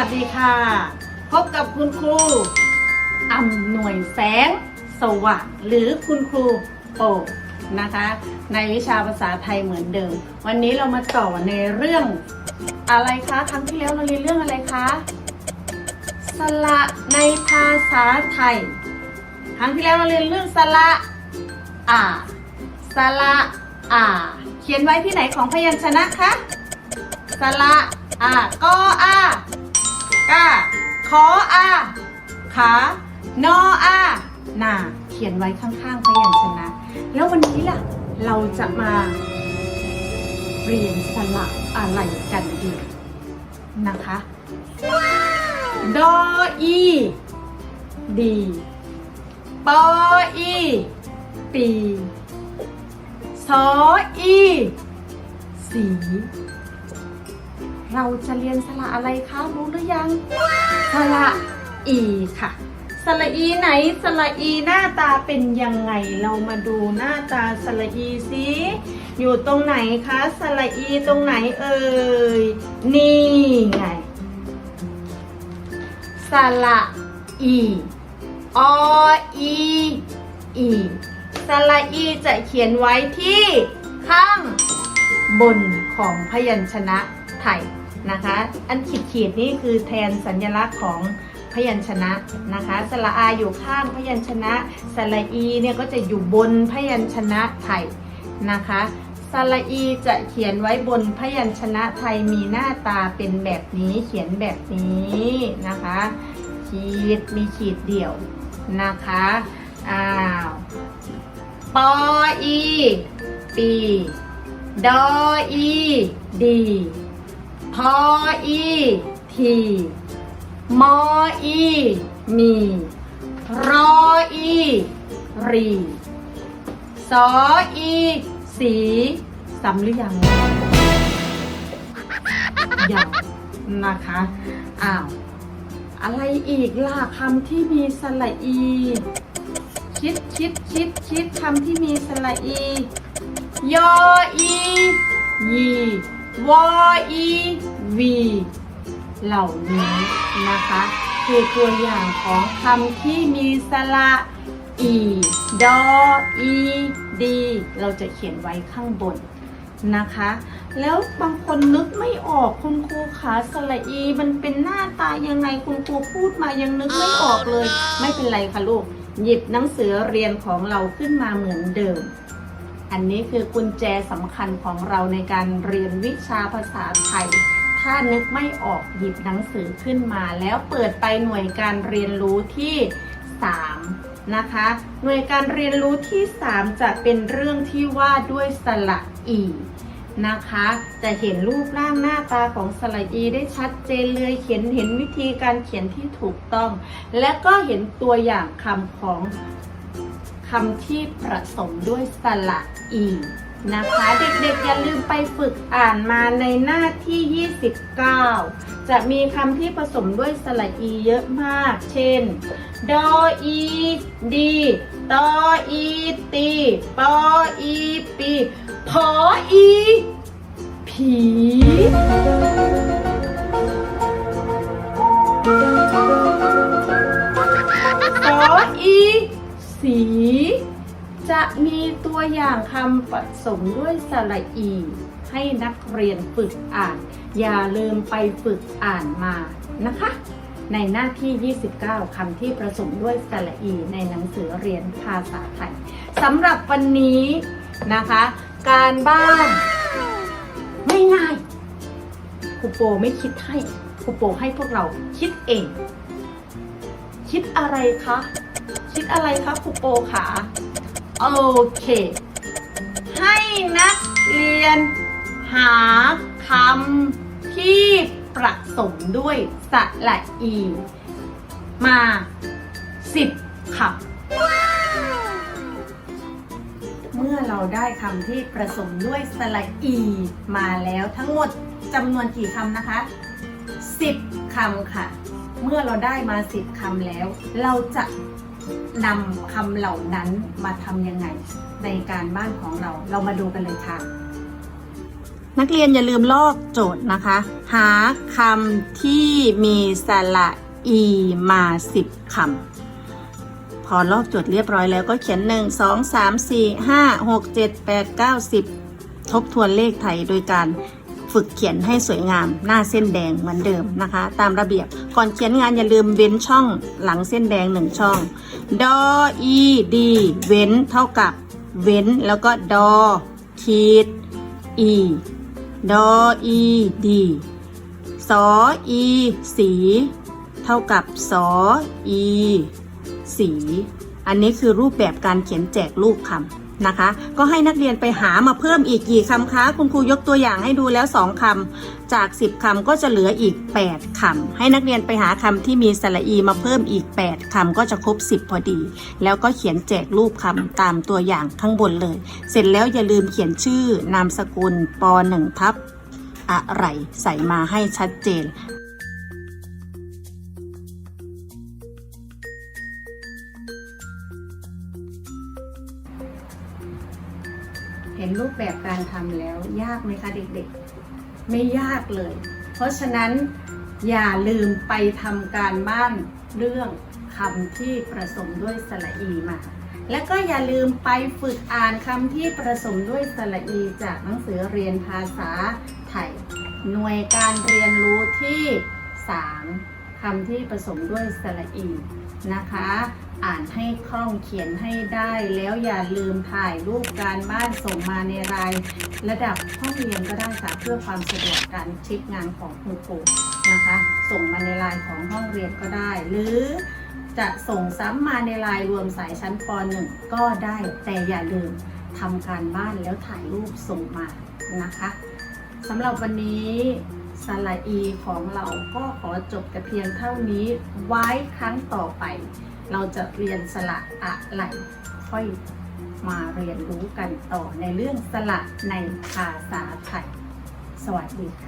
วัสดีค่ะ พบกับคุณครูอำนวยแสงสว่างหรือคุณครูโปนะคะ ในวิชาภาษาไทยเหมือนเดิม วันนี้เรามาต่อในเรื่องอะไรคะครั้งที่แล้วเราเรียนเรื่องอะไรคะสระในภาษาไทย ครั้งที่แล้วเราเรียนเรื่องสระอ่าสระอ่า เขียนไว้ที่ไหนของพยัญชนะคะสระอ่ากออา กาขออาขานออานาเขียนไว้ข้างๆพยัญชนะ แล้ววันนี้ล่ะ เราจะมาเรียนสระอะไรกันดีนะคะดออีดีปออีปีสออีสี เราจะเรียนสระอะไรคะรู้หรือยัง สระอีค่ะ สระอีไหน สระอีหน้าตาเป็นยังไง เรามาดูหน้าตาสระอีสิอยู่ตรงไหนคะ สระอีตรงไหนเอ่ย นี่ไง สระอีออีอีสระอีจะเขียนไว้ที่ข้างบน ของพยัญชนะไทยนะคะ อันขีดขีดนี่คือแทนสัญลักษณ์ของพยัญชนะนะคะ สระอาอยู่ข้างพยัญชนะ สระอีเนี่ยก็จะอยู่บนพยัญชนะไทยนะคะสระอีจะเขียนไว้บนพยัญชนะไทยมีหน้าตาเป็นแบบนี้เขียนแบบนี้นะคะ ขีดมีขีดเดี่ยวนะคะอ้าวปออีปี ดออีดีพออีทีมออีมีรออีรีสออีสีสำหรือยังยังนะคะ อ้าว อะไรอีกล่ะคำที่มีสระอี คิดคิดคิดคิดคำที่มีสระอี ยออียีวออีวีเหล่านี้นะคะ คือตัวอย่างของคำที่มีสระอีดออีดีเราจะเขียนไว้ข้างบนนะคะ แล้วบางคนนึกไม่ออกคุณครูขาสระอี มันเป็นหน้าตายังไงคุณครูพูดมายังนึกไม่ออกเลย ไม่เป็นไรค่ะลูก หยิบหนังสือเรียนของเราขึ้นมาเหมือนเดิม อันนี้คือกุญแจสำคัญของเราในการเรียนวิชาภาษาไทย ถ้านึกไม่ออกหยิบหนังสือขึ้นมา แล้วเปิดไปหน่วยการเรียนรู้ที่ 3 นะคะ หน่วยการเรียนรู้ที่ 3 จะเป็นเรื่องที่ว่าด้วยสระอีนะคะ จะเห็นรูปร่างหน้าตาของสระอีได้ชัดเจนเลยเขียนเห็นวิธีการเขียนที่ถูกต้อง และก็เห็นตัวอย่างคำของ คำที่ผสมด้วยสระอีนะคะ เด็กๆอย่าลืมไปฝึกอ่านมาในหน้าที่ 29 จะมีคำที่ผสมด้วยสระอีเยอะมาก เช่น ดออีดีตออีตีปออีปีพออีผีสออี สี จะมีตัวอย่างคำผสมด้วยสระอี ให้นักเรียนฝึกอ่าน อย่าลืมไปฝึกอ่านมานะคะ ในหน้าที่ 29 คำที่ผสมด้วยสระอี ในหนังสือเรียนภาษาไทยสำหรับวันนี้นะคะ การบ้านไม่ง่ายครูโปไม่คิดให้ครูโปให้พวกเราคิดเอง คิดอะไรคะ คิดอะไรคะครูโปขาโอเค ให้นักเรียน หาคำที่ประสมด้วยสระอี มาสิบคำเมื่อเราได้คำที่ประสมด้วยสระอี มาแล้วทั้งหมดจำนวนกี่คำนะคะ10คำค่ะ เมื่อเราได้มา10คำแล้ว เราจะ นำคำเหล่านั้นมาทำยังไง ในการบ้านของเรา เรามาดูกันเลยค่ะ นักเรียนอย่าลืมลอกโจทย์นะคะ หาคำที่มีสระอีมาสิบคำพอลอกโจทย์เรียบร้อยแล้วก็เขียน 1 2 3 4 5 6 7 8 9 10 ทบทวนเลขไทยโดยการ ฝึกเขียนให้สวยงาม หน้าเส้นแดงเหมือนเดิมนะคะ ตามระเบียบก่อนเขียนงานอย่าลืมเว้นช่องหลังเส้นแดงหนึ่งช่องดออีดีเว้นเท่ากับเว้นแล้วก็ดอขีดอีดออีดีสออีสี เท่ากับสออีสี อันนี้คือรูปแบบการเขียนแจกรูปคำ นะคะ ก็ให้นักเรียนไปหามาเพิ่มอีกกี่คำคะ คุณครูยกตัวอย่างให้ดูแล้ว 2คำจาก 10คำก็จะเหลืออีก 8คำให้นักเรียนไปหาคำที่มีสระอีมาเพิ่มอีก 8คำก็จะครบ 10 พอดี แล้วก็เขียนแจกรูปคำตามตัวอย่างข้างบนเลย เสร็จแล้วอย่าลืมเขียนชื่อนามสกุลป .1 ทับอะไรใส่มาให้ชัดเจน เห็นรูปแบบการทำแล้วยากไหมคะเด็กๆ ไม่ยากเลย เพราะฉะนั้นอย่าลืมไปทำการบ้านเรื่องคำที่ประสมด้วยสระอีมา และก็อย่าลืมไปฝึกอ่านคำที่ประสมด้วยสระอีจากหนังสือเรียนภาษาไทย หน่วยการเรียนรู้ที่ 3คำที่ผสมด้วยสระอี นะคะ อ่านให้คล่องเขียนให้ได้แล้วอย่าลืมถ่ายรูปการบ้านส่งมาในราย ระดับห้องเรียนก็ได้ค่ะเพื่อความสะดวกการเช็คงานของคุณครูนะคะ ส่งมาในไลน์ของห้องเรียนก็ได้ หรือจะส่งซ้ำมาในไลน์รวมสายชั้นป .1 ก็ได้ แต่อย่าลืมทำการบ้านแล้วถ่ายรูปส่งมานะคะสำหรับวันนี้ สละอีของเราก็ขอจบแต่เพียงเท่านี้ไว้ครั้งต่อไป เราจะเรียนสละอะไรค่อยมาเรียนรู้กันต่อในเรื่องสละในภาษาไทย สวัสดีค่ะ